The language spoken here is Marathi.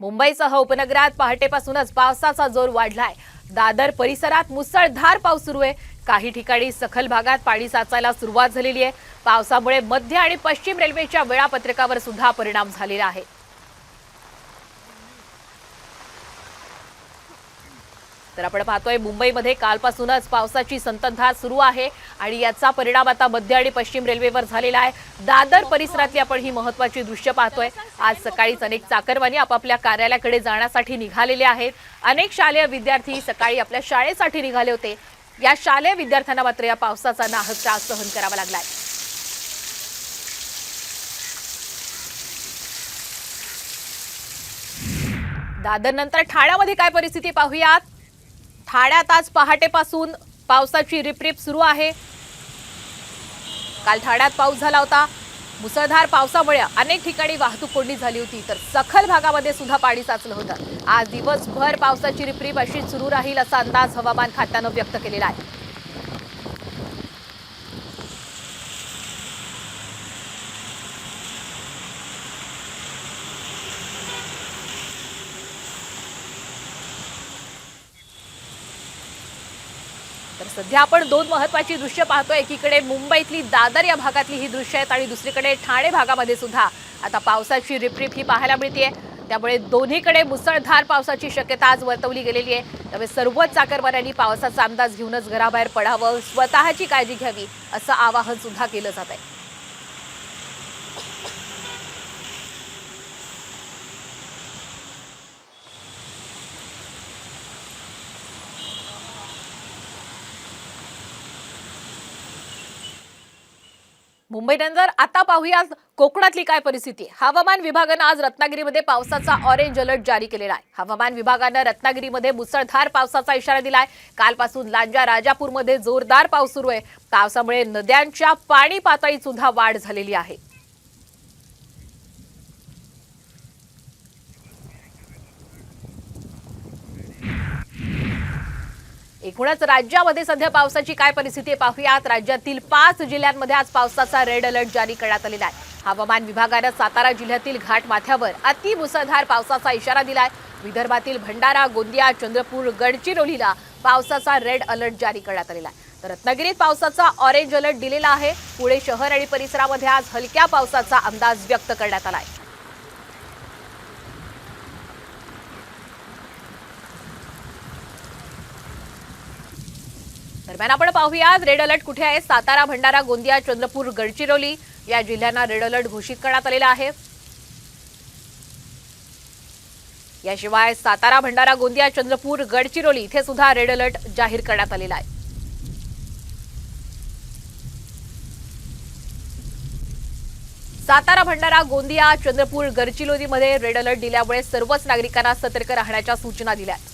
मुंबईसह उपनगरात पहाटेपासूनच पावसाचा जोर वाढलाय. दादर परिसरात मुसळधार पाऊस सुरू आहे. काही ठिकाणी सखल भागात पाणी साचायला सुरुवात झालेली आहे. पावसामुळे मध्य आणि पश्चिम रेल्वेच्या वेळापत्रकावर सुद्धा परिणाम झालेला आहे. तर आपण पाहतोय मुंबईमध्ये कालपासूनच पावसाची संततधार सुरू आहे आणि याचा परिणाम आता मध्य आणि पश्चिम रेल्वेवर झालेला आहे. दादर परिसरातली आपण ही महत्वाची दृश्य पाहतोय. आज सकाळीच अनेक चाकरवानी आपापल्या कार्यालयाकडे जाण्यासाठी निघालेले आहेत. अनेक शालेय विद्यार्थी सकाळी आपल्या शाळेसाठी निघाले होते. या शालेय विद्यार्थ्यांना मात्र या पावसाचा नाहक त्रास सहन करावा लागलाय दादर नंतर ठाण्यामध्ये काय परिस्थिती पाहूयात? ठाण्यात आज पहाटेपासून पावसाची रिपरिप सुरू आहे. काल ठाण्यात पाऊस झाला होता. मुसळधार पावसामुळे अनेक ठिकाणी वाहतूक कोंडी झाली होती. तर सखल भागामध्ये सुद्धा पाणी साचलं होतं. आज दिवसभर पावसाची रिपरिप अशी सुरू राहील असा अंदाज हवामान खात्यानं व्यक्त केलेला आहे. तर सध्या आपण दोन महत्वाची दृश्य पाहतोय. एकीकडे मुंबईतली दादर या भागातली ही दृश्य आहेत आणि दुसरीकडे ठाणे भागामध्ये सुद्धा आता पावसाची रिपरिप ही पाहायला मिळते त्यामुळे दोन्हीकडे मुसळधार पावसाची शक्यता आज वर्तवली गेलेली आहे. त्यामुळे सर्वच चाकरमान्यांनी पावसाचा अंदाज घेऊनच घराबाहेर पडावं स्वतःची काळजी घ्यावी असं आवाहन सुद्धा केलं जात आहे. मुंबईनंतर आता पाहूया कोकणातली काय परिस्थिती? हवामान विभागानं आज रत्नागिरीमध्ये पावसाचा ऑरेंज अलर्ट जारी केलेला आहे. हवामान विभागानं रत्नागिरीमध्ये मुसळधार पावसाचा इशारा दिलाय. कालपासून लांजा राजापूरमध्ये जोरदार पाऊस सुरू आहे. पावसामुळे नद्यांच्या पाणी पातळीत सुद्धा वाढ झालेली आहे. एकूणच राज्यामध्ये सध्या पावसाची काय परिस्थिती आहे पाहूयात. राज्यातील पाच जिल्ह्यांमध्ये आज पावसाचा रेड अलर्ट जारी करण्यात आलेला आहे. हवामान विभागानं सातारा जिल्ह्यातील घाट माथ्यावर अति मुसळधार पावसाचा इशारा दिलाय. विदर्भातील भंडारा गोंदिया चंद्रपूर गडचिरोलीला पावसाचा रेड अलर्ट जारी करण्यात आलेला आहे. तर रत्नागिरीत पावसाचा ऑरेंज अलर्ट दिलेला आहे. पुणे शहर आणि परिसरामध्ये आज हलक्या पावसाचा अंदाज व्यक्त करण्यात आला आहे. दरम्यान आपण पाहूया रेड अलर्ट कुठे आहे? सातारा भंडारा गोंदिया चंद्रपूर गडचिरोली या जिल्ह्यांना रेड अलर्ट घोषित करण्यात आलेला आहे. याशिवाय सातारा भंडारा गोंदिया चंद्रपूर गडचिरोली इथे सुद्धा रेड अलर्ट जाहीर करण्यात आलेला आहे. सातारा भंडारा गोंदिया चंद्रपूर गडचिरोलीमध्ये रेड अलर्ट दिल्यामुळे सर्वच नागरिकांना सतर्क राहण्याच्या सूचना दिल्या आहेत